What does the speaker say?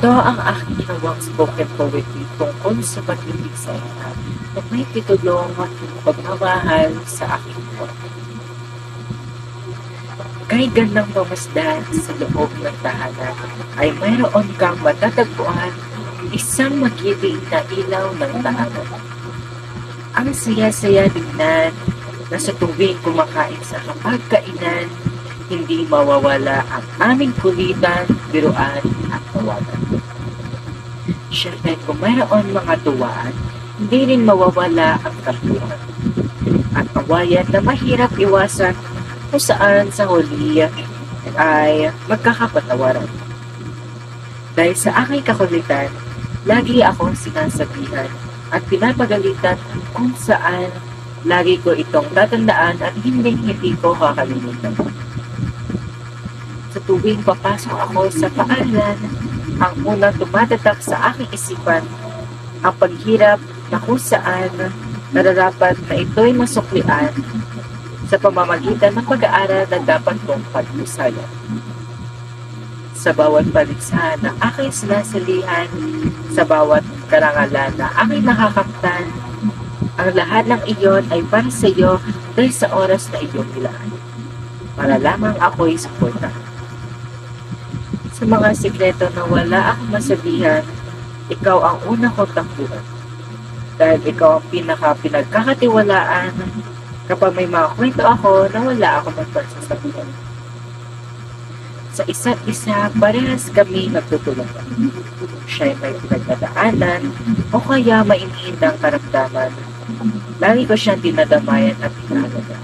aking ginawang spoken poetry tungkol sa pag-ibig sa ina na may titulong pagmamahal sa aking buhay. Kay gandang mamasdan sa loob ng tahanan ay mayroon kang matatagpuan isang magiting na ilaw ng tahanan. Ang saya-saya tignan na sa tuwing kumakain sa kapagkainan, hindi mawawala ang aming kulitan, biruan at tawanan. Siyempre, kung mayroon mga tuwaan, hindi rin mawawala ang kapuhan. At awayan na mahirap iwasan kung saan sa huli ay magkakapatawaran. Dahil sa aking kakulitan, lagi akong sinasabihan at pinapagalitan kung saan lagi ko itong tatandaan at hindi hindi ko kakalimutan. Sa tuwing papasok ako sa paaralan, ang unang tumatatak sa aking isipan ang paghirap na kung saan nararapat na ito'y masuklian sa pamamagitan ng pag-aaral na dapat kong paglusayan. Sa bawat paligsahan na aking sinasalihan, sa bawat karangalan na aking nakakaptan, ang lahat ng iyon ay para sa iyo dahil sa oras na iyong nilaan. Para lamang ako'y suportahan. Sa mga sikreto na wala akong masabihan, ikaw ang unang kong takbuhan. Dahil ikaw ang pinaka-pinagkakatiwalaan kapag may mga kwento ako na wala akong magpagsasabihan. Sa isa't isa, parehas kami nagtutulungan. Siya'y may pinagdadaanan o kaya mainit ang karamdaman. Lagi ko siyang dinadamayan at pinahalaga.